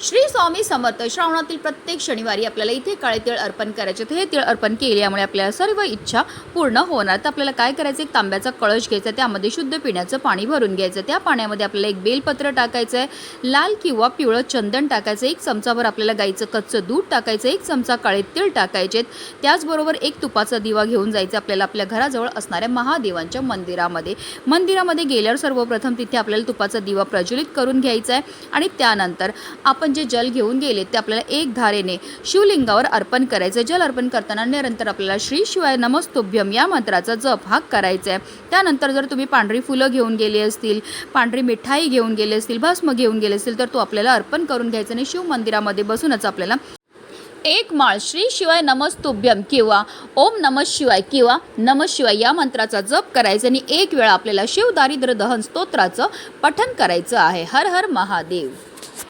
श्री स्वामी समर्थ श्रावणातील प्रत्येक शनिवारी आपल्याला इथे काळे तिळ अर्पण करायचे तर हे तिळ अर्पण केल्यामुळे आपल्याला सर्व इच्छा पूर्ण होणार. तर आपल्याला काय करायचं? एक तांब्याचा कळश घ्यायचा त्यामध्ये शुद्ध पिण्याचं पाणी भरून घ्यायचं त्या पाण्यामध्ये आपल्याला एक बेलपत्र टाकायचं आहे. लाल किंवा पिवळं चंदन टाकायचं एक चमचाभर आपल्याला गाईचं कच्चं दूध टाकायचं एक चमचा काळे तिळ टाकायचे त्याचबरोबर एक तुपाचा दिवा घेऊन जायचं आपल्याला आपल्या घराजवळ असणाऱ्या महादेवांच्या मंदिरामध्ये. मंदिरामध्ये गेल्यावर सर्वप्रथम तिथे आपल्याला तुपाचा दिवा प्रज्वलित करून घ्यायचा आहे. आणि त्यानंतर आपण जे जल घेऊन गेले ते आपल्याला एक धारेने शिवलिंगावर अर्पण करायचं. जल अर्पण करताना निरंतर आपल्याला श्री शिवाय नमस्तुभ्यम या मंत्राचा जप हा करायचा आहे. त्यानंतर जर तुम्ही पांढरी फुलं घेऊन गेली असतील पांढरी मिठाई घेऊन गेले असतील भस्म घेऊन गेले असतील तर तो आपल्याला अर्पण करून घ्यायचा आणि शिव मंदिरामध्ये बसूनच आपल्याला एक माळ श्री शिवाय नमस्तुभ्यम किंवा ओम नम शिवाय किंवा नम शिवाय या मंत्राचा जप करायचा आणि एक वेळा आपल्याला शिव दारिद्र्य दहन स्तोत्राचं पठन करायचं आहे. हर हर महादेव.